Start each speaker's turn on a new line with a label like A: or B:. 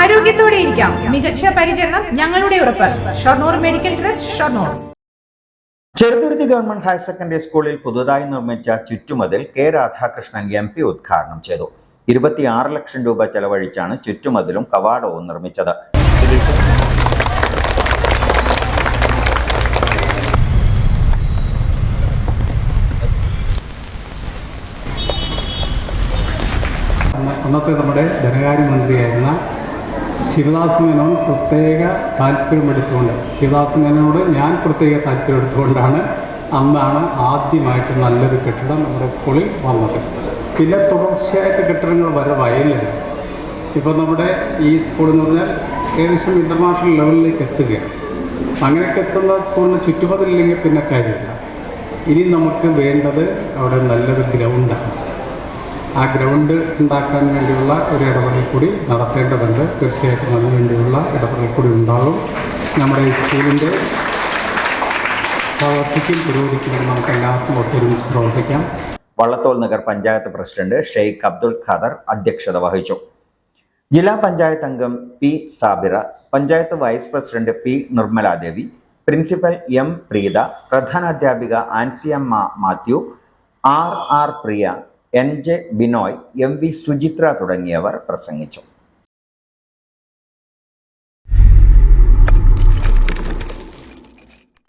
A: ആരോഗ്യത്തോടെ ഇരിക്കാം. മികച്ച പരിചരണം ഞങ്ങളുടെ ഉറപ്പ്. Shoranur medical trust Shoranur.
B: Cheruthuruthy government higher secondary സ്കൂളിൽ പുതുതായി നിർമ്മിച്ച ചുറ്റുമതിൽ കെ രാധാകൃഷ്ണൻ എം പി ഉദ്ഘാടനം ചെയ്തു. ഇരുപത്തിയാറ് ലക്ഷം രൂപ ചെലവഴിച്ചാണ് ചുറ്റുമതിലും കവാടവും നിർമ്മിച്ചത്.
C: അന്ന് അന്നത്തെ നമ്മുടെ ധനകാര്യമന്ത്രിയായിരുന്ന ശിവദാസ് മേനോൻ പ്രത്യേക താല്പര്യമെടുത്തുകൊണ്ട് ശിവദാസ് മേനോട് ഞാൻ പ്രത്യേക താല്പര്യമെടുത്തുകൊണ്ടാണ് അന്നാണ് ആദ്യമായിട്ട് നല്ലൊരു കെട്ടിടം നമ്മുടെ സ്കൂളിൽ വന്നത്. പിന്നെ തുടർച്ചയായിട്ട് കെട്ടിടങ്ങൾ വരെ വയലില്ല ഇപ്പോൾ നമ്മുടെ ഈ സ്കൂൾ എന്ന് പറഞ്ഞാൽ ഏകദേശം ഇന്റർനാഷണൽ ലെവലിലേക്ക് എത്തുകയാണ്. അങ്ങനെയൊക്കെ എത്തുന്ന സ്കൂളിന് ചുറ്റുപതില്ലെങ്കിൽ പിന്നെ കാര്യമില്ല. ഇനി നമുക്ക് വേണ്ടത് അവിടെ നല്ലൊരു ഗ്രൗണ്ടാണ്. ആ ഗ്രൗണ്ട് ഉണ്ടാക്കാൻ വേണ്ടിയുള്ള ഒരു ഇടപെടൽ കൂടി നടത്തേണ്ടതുണ്ട്. തീർച്ചയായിട്ടും അതിനുവേണ്ടിയുള്ള ഇടപെടൽ കൂടി ഉണ്ടാകും. നമ്മുടെ സ്കൂളിന്റെ പ്രവർത്തിക്കും പുരോഗതിക്കും നമുക്ക് എല്ലാവർക്കും ഒത്തൊരുമിച്ച് പ്രവർത്തിക്കാം.
B: വള്ളത്തോൾ നഗർ പഞ്ചായത്ത് പ്രസിഡന്റ് ഷെയ്ഖ് അബ്ദുൽ ഖാദർ അധ്യക്ഷത വഹിച്ചു. ജില്ലാ പഞ്ചായത്ത് അംഗം P Sabira panchayat vice president P Nirmaladevi principal M Preetha പ്രധാനാധ്യാപിക Ansiyamma Mathew R R Priya N J Binoy M V Suchithra തുടങ്ങിയവർ പ്രസംഗിച്ചു.